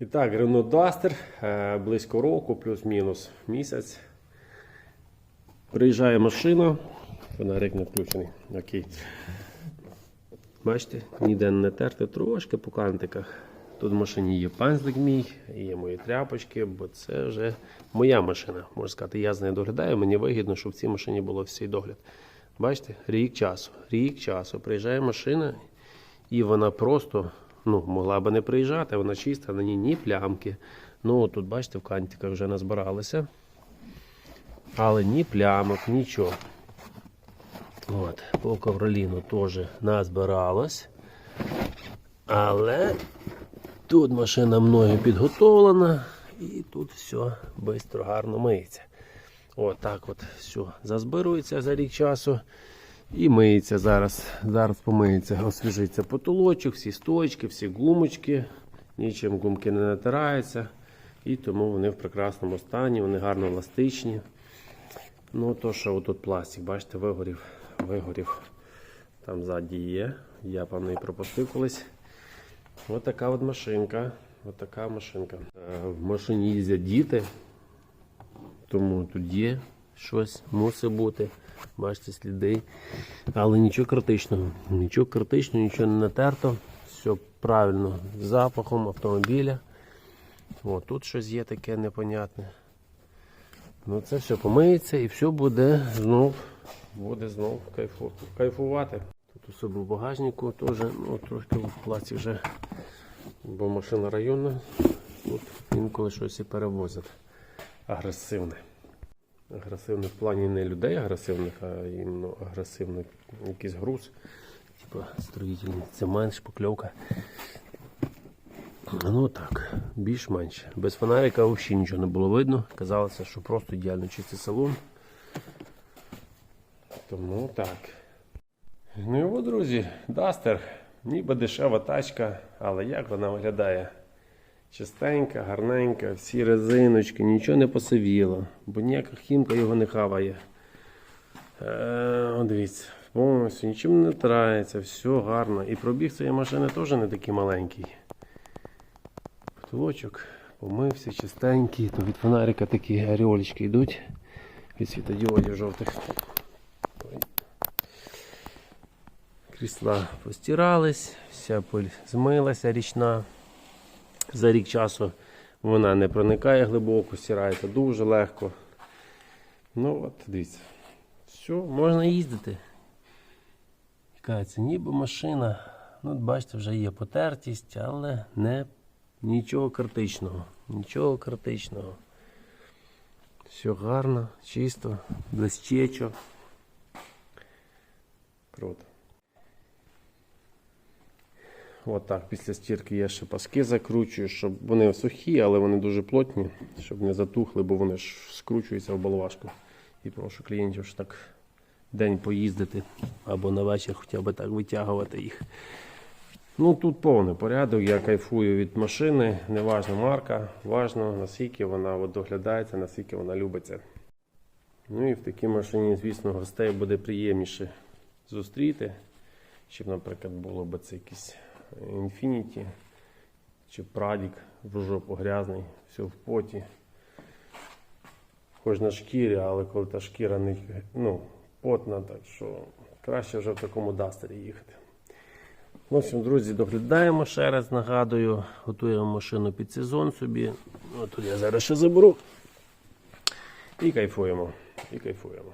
І так, Renault Duster, е, близько року, плюс-мінус місяць. Приїжджає машина, фонарик не включений. Окей. Бачите, ніде не терти, трошки по кантиках. Тут в машині є пензлик мій, є мої тряпочки, бо це вже моя машина. Можна сказати, я з нею доглядаю. Мені вигідно, щоб в цій машині було всій догляд. Бачите, рік часу. Рік часу. Приїжджає машина, і вона просто ну, могла би не приїжджати, вона чиста, на ній ні плямки. Ну, тут, бачите, в кантиках вже назбиралися. Але ні плямок, нічого. От, по ковроліну теж назбиралось. Але тут машина мною підготовлена і тут все швидко, гарно миється. От так от все зазбирується за рік часу. І миється зараз. Зараз помиється, освіжиться потолочок, всі стойки, всі гумочки. Нічим гумки не натираються. І тому вони в прекрасному стані, вони гарно еластичні. Ну, то, що отут пластик, бачите, вигорів, вигорів. Там ззаді є. Я певно і пропустив колись. Ось така от машинка. Ось така машинка. Е, В машині їздять діти, тому тут є щось, мусить бути. Бачите, сліди. Але нічого критичного. Нічого критичного, нічого не натерто. Все правильно з запахом автомобіля. О, тут щось є таке непонятне. Ну це все помиється і все буде знов, буде знов кайфу, кайфувати. Тут особливо в багажнику теж, ну трошки в плаці вже, бо машина районна, тут інколи щось і перевозять. Агресивне. Агресивне в плані не людей агресивних, а іменно агресивний якийсь груз. Типа строїтельний цемент, шпакльовка. Ну так, більш-менш. Без фонарика взагалі нічого не було видно. Казалося, що просто ідеально чистий салон. Тому так. Ну і от, друзі, Дастер. Ніби дешева тачка, але як вона виглядає? Чистенька, гарненька, всі резиночки, нічого не посивіло, бо ніяка хімка його не хаває. Е, дивіться, повністю нічим не трається, все гарно. І пробіг цієї машини теж не такий маленький. Потолочок помився, чистенький, то від фонарика такі оріолечки йдуть від світодіодів жовтих. Крісла постирались, вся пиль змилася річна. За рік часу вона не проникає глибоко, стирається дуже легко. Ну от, дивіться. Все, можна їздити. Кажеться, ніби машина. Ну, бачите, вже є потертість, але не нічого критичного. Нічого критичного. Все гарно, чисто, блищечо. Круто. От після стірки я ще паски закручую, щоб вони сухі, але вони дуже плотні, щоб не затухли, бо вони ж скручуються в балвашку. І прошу клієнтів ж так день поїздити або на вечір хоча б так витягувати їх. Ну тут повний порядок, я кайфую від машини, не важна марка, важно наскільки вона от доглядається, наскільки вона любиться. Ну і в такій машині, звісно, гостей буде приємніше зустріти, щоб, наприклад, було б це якийсь Infinity чи Прадік в жопу грязний, все в поті. Хоч на шкірі, але коли та шкіра не ну, потна, так що краще вже в такому дастері їхати. В общем, друзі, доглядаємо ще раз, нагадую, готуємо машину під сезон собі. От тут я зараз ще заберу. І кайфуємо. І кайфуємо.